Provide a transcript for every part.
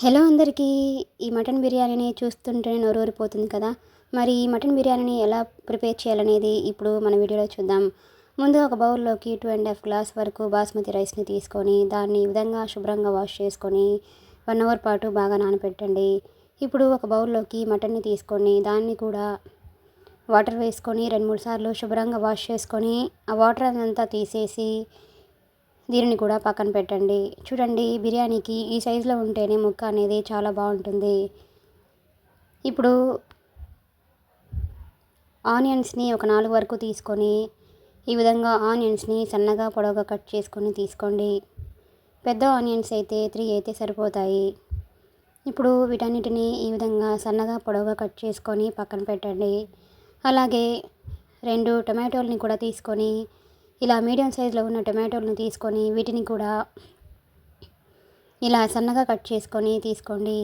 Hello అందరికీ ఈ mutton బిర్యానీని చూస్తుంటేనే నోరూరిపోతుంది కదా? మరి ఈ మటన్ బిర్యానీని ఎలా ప్రిపేర్ చేయాలనేది ఇప్పుడు మన వీడియోలో చూద్దాం. ముందు ఒక బౌల్లోకి టూ అండ్ హాఫ్ గ్లాస్ వరకు బాస్మతి రైస్ని తీసుకొని దాన్ని ఈ విధంగా శుభ్రంగా వాష్ చేసుకొని వన్ అవర్ పాటు బాగా నానబెట్టండి ఇప్పుడు ఒక బౌల్లోకి మటన్ని తీసుకొని దాన్ని కూడా వాటర్ వేసుకొని రెండు మూడు సార్లు శుభ్రంగా వాష్ చేసుకొని ఆ వాటర్ అంతా తీసేసి దీనిని కూడా పక్కన పెట్టండి. చూడండి బిర్యానీకి ఈ సైజులో ఉంటేనే ముక్క అనేది చాలా బాగుంటుంది. ఇప్పుడు ఆనియన్స్ని ఒక నాలుగు వరకు తీసుకొని ఈ విధంగా ఆనియన్స్ని సన్నగా పొడవుగా కట్ చేసుకొని తీసుకోండి. పెద్ద ఆనియన్స్ అయితే త్రీ అయితే సరిపోతాయి. ఇప్పుడు వీటన్నిటిని ఈ విధంగా సన్నగా పొడవుగా కట్ చేసుకొని పక్కన పెట్టండి. అలాగే రెండు టొమాటోలని కూడా తీసుకొని ఇలా మీడియం సైజులో ఉన్న టొమాటోలను తీసుకొని వీటిని కూడా ఇలా సన్నగా కట్ చేసుకొని తీసుకోండి.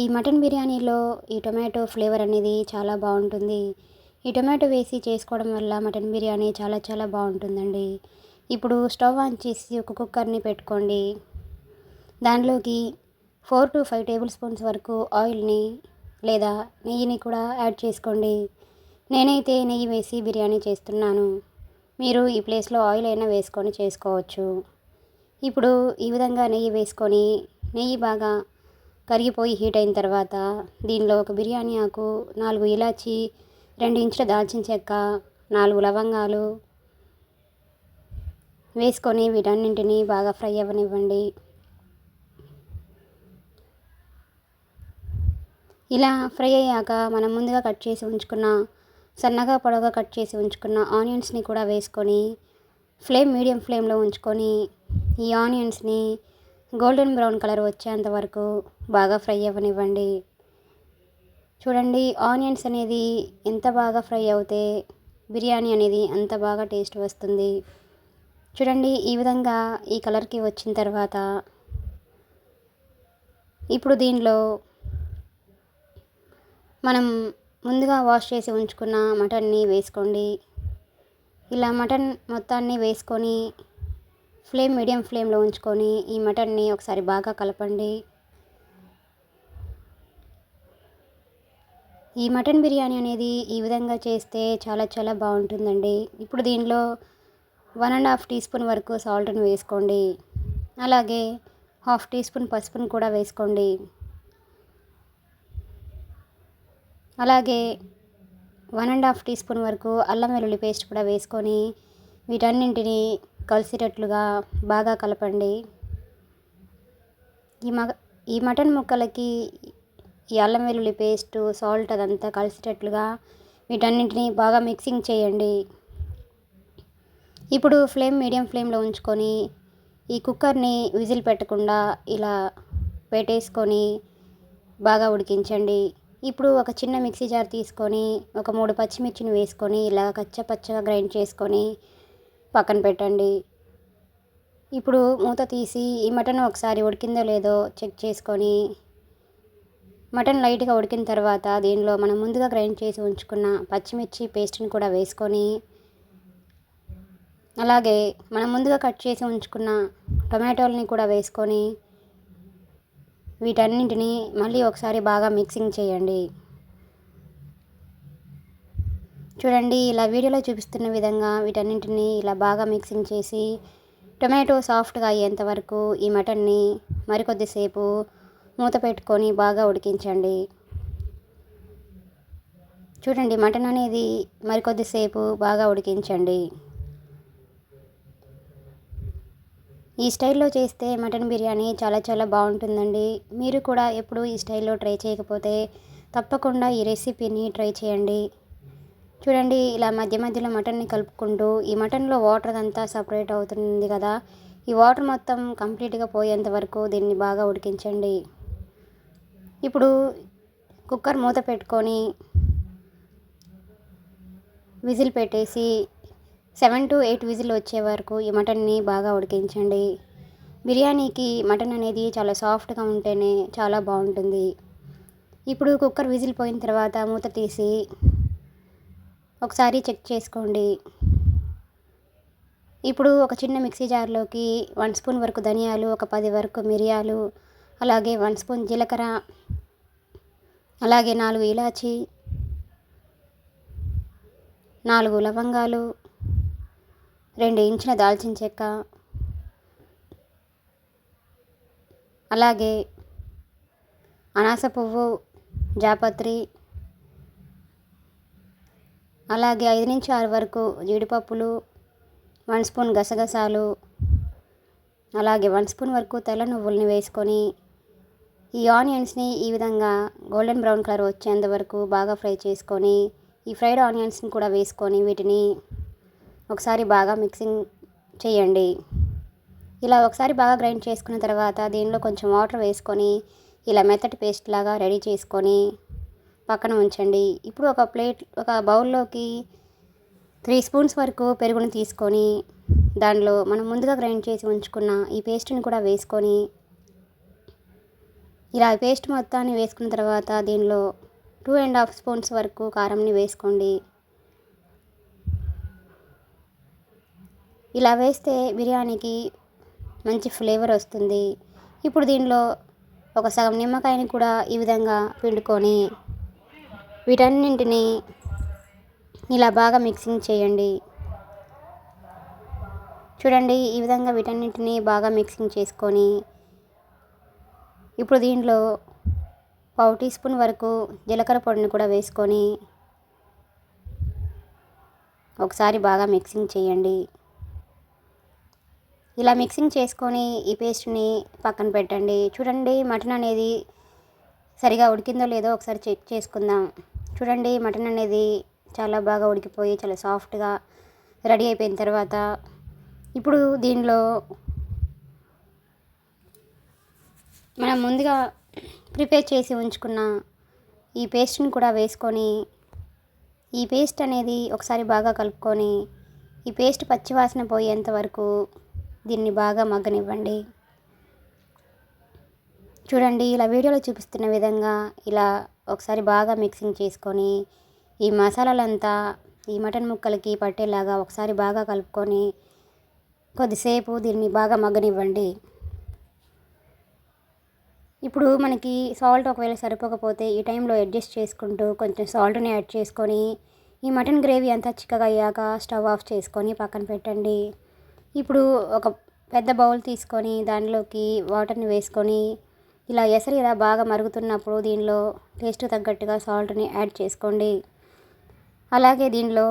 ఈ మటన్ బిర్యానీలో ఈ టొమాటో ఫ్లేవర్ అనేది చాలా బాగుంటుంది. ఈ టొమాటో వేసి చేసుకోవడం వల్ల మటన్ బిర్యానీ చాలా చాలా బాగుంటుందండి. ఇప్పుడు స్టవ్ ఆన్ చేసి ఒక కుక్కర్ని పెట్టుకోండి. దానిలోకి four to five tablespoons వరకు ఆయిల్ని లేదా నెయ్యిని కూడా యాడ్ చేసుకోండి. నేనైతే నెయ్యి వేసి బిర్యానీ చేస్తున్నాను. మీరు ఈ ప్లేస్లో ఆయిల్ అయినా వేసుకొని చేసుకోవచ్చు. ఇప్పుడు ఈ విధంగా నెయ్యి వేసుకొని నెయ్యి బాగా కరిగిపోయి హీట్ అయిన తర్వాత దీనిలో ఒక బిర్యానీ ఆకు నాలుగు ఇలాచి రెండు ఇంచుల దాల్చిన చెక్క నాలుగు లవంగాలు వేసుకొని వీటన్నింటినీ బాగా ఫ్రై అవ్వనివ్వండి. ఇలా ఫ్రై అయ్యాక మనం ముందుగా కట్ చేసి ఉంచుకున్న సన్నగా పొడవుగా కట్ చేసి ఉంచుకున్న ఆనియన్స్ని కూడా వేసుకొని ఫ్లేమ్ మీడియం ఫ్లేమ్లో ఉంచుకొని ఈ ఆనియన్స్ని గోల్డెన్ బ్రౌన్ కలర్ వచ్చేంత వరకు బాగా ఫ్రై అవ్వనివ్వండి. చూడండి ఆనియన్స్ అనేది ఎంత బాగా ఫ్రై అవుతే బిర్యానీ అనేది అంత బాగా టేస్ట్ వస్తుంది. చూడండి ఈ విధంగా ఈ కలర్కి వచ్చిన తర్వాత ఇప్పుడు దీనిలో మనం ముందుగా వాష్ చేసి ఉంచుకున్న మటన్ని వేసుకోండి. ఇలా మటన్ మొత్తాన్ని వేసుకొని ఫ్లేమ్ మీడియం ఫ్లేమ్లో ఉంచుకొని ఈ మటన్ని ఒకసారి బాగా కలపండి. ఈ మటన్ బిర్యానీ అనేది ఈ విధంగా చేస్తే చాలా చాలా బాగుంటుందండి. ఇప్పుడు దీనిలో one and half teaspoon వరకు సాల్ట్ని వేసుకోండి. అలాగే హాఫ్ టీ స్పూన్ పసుపును కూడా వేసుకోండి. అలాగే one and half teaspoon వరకు అల్లం వెల్లుల్లి పేస్ట్ కూడా వేసుకొని వీటన్నింటిని కలిసేటట్లుగా బాగా కలపండి. ఈ మగ ఈ మటన్ ముక్కలకి ఈ అల్లం వెల్లుల్లి పేస్ట్ సాల్ట్ అదంతా కలిసేటట్లుగా వీటన్నింటిని బాగా మిక్సింగ్ చేయండి. ఇప్పుడు ఫ్లేమ్ మీడియం ఫ్లేమ్లో ఉంచుకొని ఈ కుక్కర్ని విజిల్ పెట్టకుండా ఇలా పెట్టేసుకొని బాగా ఉడికించండి. ఇప్పుడు ఒక చిన్న మిక్సీ జార్ తీసుకొని ఒక మూడు పచ్చిమిర్చిని వేసుకొని ఇలా కచ్చ పచ్చగా గ్రైండ్ చేసుకొని పక్కన పెట్టండి. ఇప్పుడు మూత తీసి ఈ మటన్ ఒకసారి ఉడికిందో లేదో చెక్ చేసుకొని మటన్ లైట్గా ఉడికిన తర్వాత దీనిలో మనం ముందుగా గ్రైండ్ చేసి ఉంచుకున్న పచ్చిమిర్చి పేస్ట్ని కూడా వేసుకొని అలాగే మనం ముందుగా కట్ చేసి ఉంచుకున్న టొమాటోలని కూడా వేసుకొని వీటన్నింటినీ మళ్ళీ ఒకసారి బాగా మిక్సింగ్ చేయండి. చూడండి ఇలా వీడియోలో చూపిస్తున్న విధంగా వీటన్నింటినీ ఇలా బాగా మిక్సింగ్ చేసి టొమాటో సాఫ్ట్గా అయ్యేంత వరకు ఈ మటన్ని మరికొద్దిసేపు మూత పెట్టుకొని బాగా ఉడికించండి. చూడండి మటన్ అనేది మరికొద్దిసేపు బాగా ఉడికించండి. ఈ స్టైల్లో చేస్తే మటన్ బిర్యానీ చాలా చాలా బాగుంటుందండి. మీరు కూడా ఎప్పుడు ఈ స్టైల్లో ట్రై చేయకపోతే తప్పకుండా ఈ రెసిపీని ట్రై చేయండి. చూడండి ఇలా మధ్య మధ్యలో మటన్ని కలుపుకుంటూ ఈ మటన్లో వాటర్ అంతా సపరేట్ అవుతుంది కదా. ఈ వాటర్ మొత్తం కంప్లీట్గా పోయేంత వరకు దీన్ని బాగా ఉడికించండి. ఇప్పుడు కుక్కర్ మూత పెట్టుకొని విజిల్ పెట్టేసి సెవెన్ టు ఎయిట్ విజిల్ వచ్చే వరకు ఈ మటన్ని బాగా ఉడికించండి. బిర్యానీకి మటన్ అనేది చాలా సాఫ్ట్గా ఉంటేనే చాలా బాగుంటుంది. ఇప్పుడు కుక్కర్ విజిల్ పోయిన తర్వాత మూత తీసి ఒకసారి చెక్ చేసుకోండి. ఇప్పుడు ఒక చిన్న మిక్సీ జార్లోకి వన్ స్పూన్ వరకు ధనియాలు ఒక పది వరకు మిరియాలు అలాగే వన్ స్పూన్ జీలకర్ర అలాగే నాలుగు ఇలాచి నాలుగు లవంగాలు రెండు ఇంచిన దాల్చిన చెక్క. అలాగే అనాస పువ్వు జాపత్రి. అలాగే ఐదు నుంచి ఆరు వరకు జీడిపప్పులు వన్ స్పూన్ గసగసాలు అలాగే వన్ స్పూన్ వరకు తెల్ల నువ్వుల్ని వేసుకొని ఈ ఆనియన్స్ని ఈ విధంగా గోల్డెన్ బ్రౌన్ కలర్ వచ్చేంత వరకు బాగా ఫ్రై చేసుకొని ఈ ఫ్రైడ్ ఆనియన్స్ని కూడా వేసుకొని వీటిని ఒకసారి బాగా మిక్సింగ్ చేయండి. ఇలా ఒకసారి బాగా గ్రైండ్ చేసుకున్న తర్వాత దీనిలో కొంచెం వాటర్ వేసుకొని ఇలా మెత్తటి పేస్ట్ లాగా రెడీ చేసుకొని పక్కన ఉంచండి. ఇప్పుడు ఒక ప్లేట్ ఒక బౌల్లోకి త్రీ స్పూన్స్ వరకు పెరుగును తీసుకొని దానిలో మనం ముందుగా గ్రైండ్ చేసి ఉంచుకున్న ఈ పేస్ట్ని కూడా వేసుకొని ఇలా పేస్ట్ మొత్తాన్ని వేసుకున్న తర్వాత దీనిలో టూ అండ్ హాఫ్ స్పూన్స్ వరకు కారంని వేసుకోండి. ఇలా వేస్తే బిర్యానీకి మంచి ఫ్లేవర్ వస్తుంది. ఇప్పుడు దీనిలో ఒక సగం నిమ్మకాయని కూడా ఈ విధంగా పిండుకొని వీటన్నింటినీ ఇలా బాగా మిక్సింగ్ చేయండి. చూడండి ఈ విధంగా వీటన్నింటినీ బాగా మిక్సింగ్ చేసుకొని ఇప్పుడు దీంట్లో పావు టీ స్పూన్ వరకు జీలకర్ర పొడిని కూడా వేసుకొని ఒకసారి బాగా మిక్సింగ్ చేయండి. ఇలా మిక్సింగ్ చేసుకొని ఈ పేస్ట్ని పక్కన పెట్టండి. చూడండి మటన్ అనేది సరిగా ఉడికిందో లేదో ఒకసారి చెక్ చేసుకుందాం. చూడండి మటన్ అనేది చాలా బాగా ఉడికిపోయి చాలా సాఫ్ట్గా రెడీ అయిపోయిన తర్వాత ఇప్పుడు దీనిలో మనం ముందుగా ప్రిపేర్ చేసి ఉంచుకున్న ఈ పేస్ట్ని కూడా వేసుకొని ఈ పేస్ట్ అనేది ఒకసారి బాగా కలుపుకొని ఈ పేస్ట్ పచ్చివాసన పోయేంత వరకు దీన్ని బాగా మగ్గనివ్వండి. చూడండి ఇలా వీడియోలో చూపిస్తున్న విధంగా ఇలా ఒకసారి బాగా మిక్సింగ్ చేసుకొని ఈ మసాలాలంతా ఈ మటన్ ముక్కలకి పట్టేలాగా ఒకసారి బాగా కలుపుకొని కొద్దిసేపు దీన్ని బాగా మగ్గనివ్వండి. ఇప్పుడు మనకి సాల్ట్ ఒకవేళ సరిపోకపోతే ఈ టైంలో అడ్జస్ట్ చేసుకుంటూ కొంచెం సాల్ట్ని యాడ్ చేసుకొని ఈ మటన్ గ్రేవీ అంతా చిక్కగా అయ్యాక స్టవ్ ఆఫ్ చేసుకొని పక్కన పెట్టండి. ఇప్పుడు ఒక పెద్ద బౌల్ తీసుకొని దానిలోకి వాటర్ని వేసుకొని ఇలా ఎసరు ఇలా బాగా మరుగుతున్నప్పుడు దీనిలో టేస్ట్ తగ్గట్టుగా సాల్ట్ని యాడ్ చేసుకోండి. అలాగే దీనిలో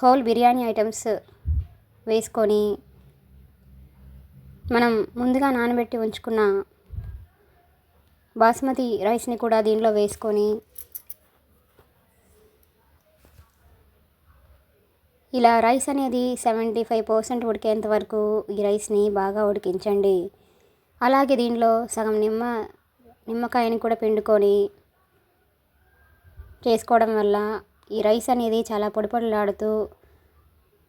హోల్ బిర్యానీ ఐటమ్స్ వేసుకొని మనం ముందుగా నానబెట్టి ఉంచుకున్న బాస్మతి రైస్ని కూడా దీనిలో వేసుకొని ఇలా రైస్ అనేది సెవెంటీ ఫైవ్ పర్సెంట్ ఉడికేంత వరకు ఈ రైస్ని బాగా ఉడికించండి. అలాగే దీనిలో సగం నిమ్మ నిమ్మకాయని కూడా పిండుకొని చేసుకోవడం వల్ల ఈ రైస్ అనేది చాలా పొడిపొడలాడుతూ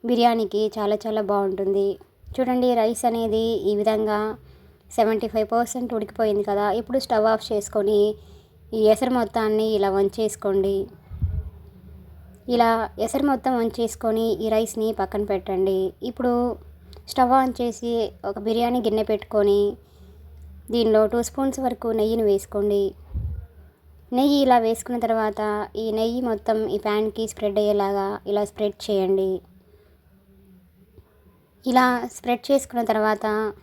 బిర్యానీకి చాలా చాలా బాగుంటుంది. చూడండి రైస్ అనేది ఈ విధంగా సెవెంటీ ఫైవ్ పర్సెంట్ ఉడికిపోయింది కదా ఇప్పుడు స్టవ్ ఆఫ్ చేసుకొని ఈ ఎసరు మొత్తాన్ని ఇలా వంచేసుకోండి. ఇలా ఎసరు మొత్తం వంచేసుకొని ఈ రైస్ని పక్కన పెట్టండి. ఇప్పుడు స్టవ్ ఆన్ చేసి ఒక బిర్యానీ గిన్నె పెట్టుకొని దీనిలో టూ స్పూన్స్ వరకు నెయ్యిని వేసుకోండి. నెయ్యి ఇలా వేసుకున్న తర్వాత ఈ నెయ్యి మొత్తం ఈ ప్యాన్కి స్ప్రెడ్ అయ్యేలాగా ఇలా స్ప్రెడ్ చేయండి. ఇలా స్ప్రెడ్ చేసుకున్న తర్వాత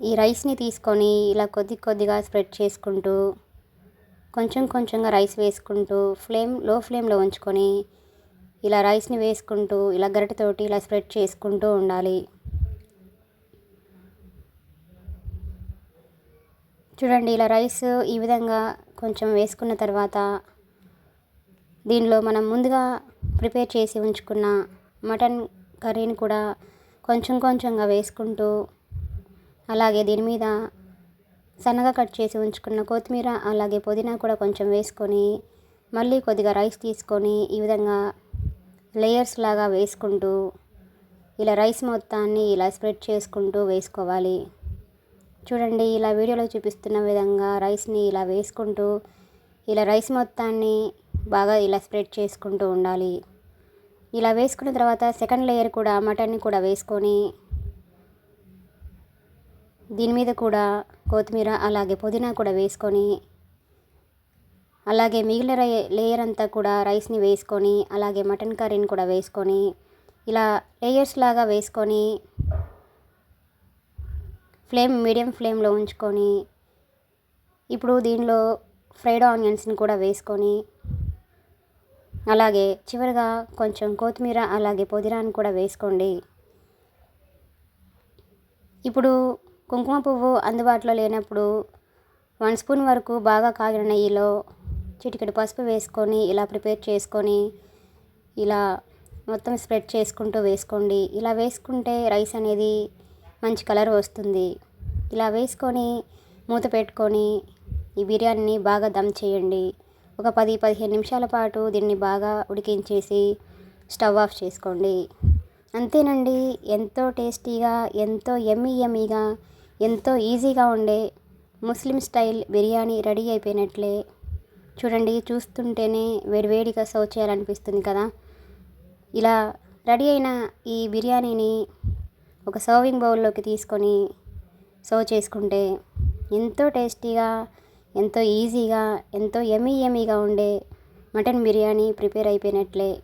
ఈ రైస్ని తీసుకొని ఇలా కొద్ది కొద్దిగా స్ప్రెడ్ చేసుకుంటూ కొంచెం కొంచెంగా రైస్ వేసుకుంటూ ఫ్లేమ్లో ఫ్లేమ్లో ఉంచుకొని ఇలా రైస్ని వేసుకుంటూ ఇలా గరిటతోటి ఇలా స్ప్రెడ్ చేసుకుంటూ ఉండాలి. చూడండి ఇలా రైస్ ఈ విధంగా కొంచెం వేసుకున్న తర్వాత దీనిలో మనం ముందుగా ప్రిపేర్ చేసి ఉంచుకున్న మటన్ కర్రీని కూడా కొంచెం కొంచెంగా వేసుకుంటూ అలాగే దీని మీద సన్నగా కట్ చేసి ఉంచుకున్న కొత్తిమీర అలాగే పుదీనా కూడా కొంచెం వేసుకొని మళ్ళీ కొద్దిగా రైస్ తీసుకొని ఈ విధంగా లేయర్స్ లాగా వేసుకుంటూ ఇలా రైస్ మొత్తాన్ని ఇలా స్ప్రెడ్ చేసుకుంటూ వేసుకోవాలి. చూడండి ఇలా వీడియోలో చూపిస్తున్న విధంగా రైస్ని ఇలా వేసుకుంటూ ఇలా రైస్ మొత్తాన్ని బాగా ఇలా స్ప్రెడ్ చేసుకుంటూ ఉండాలి. ఇలా వేసుకున్న తర్వాత సెకండ్ లేయర్ కూడా మటన్ని కూడా వేసుకొని దీని మీద కూడా కొత్తిమీర అలాగే పుదీనా కూడా వేసుకొని అలాగే మిగిలిన రై లేయర్ అంతా కూడా రైస్ని వేసుకొని అలాగే మటన్ కర్రీని కూడా వేసుకొని ఇలా లేయర్స్ లాగా వేసుకొని ఫ్లేమ్ మీడియం ఫ్లేమ్లో ఉంచుకొని ఇప్పుడు దీనిలో ఫ్రైడ్ ఆనియన్స్ని కూడా వేసుకొని అలాగే చివరిగా కొంచెం కొత్తిమీర అలాగే పుదీనాని కూడా వేసుకోండి. ఇప్పుడు కుంకుమ పువ్వు అందుబాటులో లేనప్పుడు వన్ స్పూన్ వరకు బాగా కాగిన నెయ్యిలో చిటికెడు పసుపు వేసుకొని ఇలా ప్రిపేర్ చేసుకొని ఇలా మొత్తం స్ప్రెడ్ చేసుకుంటూ వేసుకోండి. ఇలా వేసుకుంటే రైస్ అనేది మంచి కలర్ వస్తుంది. ఇలా వేసుకొని మూత పెట్టుకొని ఈ బిర్యానీని బాగా దమ్ చేయండి. ఒక పది పదిహేను నిమిషాల పాటు దీన్ని బాగా ఉడికించేసి స్టవ్ ఆఫ్ చేసుకోండి. అంతేనండి. ఎంతో టేస్టీగా ఎంతో ఎమ్మీ ఎమ్మీగా ఎంతో ఈజీగా ఉండే ముస్లిం స్టైల్ బిర్యానీ రెడీ అయిపోయినట్లే. చూడండి చూస్తుంటేనే వేడివేడిగా సర్వ్ చేయాలనిపిస్తుంది కదా. ఇలా రెడీ అయిన ఈ బిర్యానీని ఒక సర్వింగ్ బౌల్లోకి తీసుకొని సర్వ్ చేసుకుంటే ఎంతో టేస్టీగా ఎంతో ఈజీగా ఎంతో ఎమీ ఎమీగా ఉండే మటన్ బిర్యానీ ప్రిపేర్ అయిపోయినట్లే.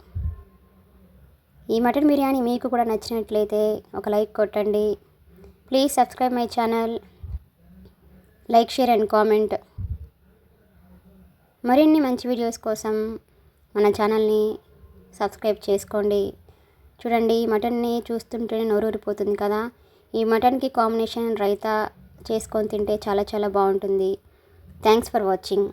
ఈ మటన్ బిర్యానీ మీకు కూడా నచ్చినట్లయితే ఒక లైక్ కొట్టండి. Please subscribe my channel like share and comment మరిన్ని మంచి వీడియోస్ కోసం మన ఛానల్ని సబ్స్క్రైబ్ చేసుకోండి. చూడండి మటన్ని చూస్తుంటేనే నోరూరిపోతుంది కదా. ఈ మటన్కి కాంబినేషన్ రైతా చేసుకొని తింటే చాలా చాలా బాగుంటుంది. Thanks for watching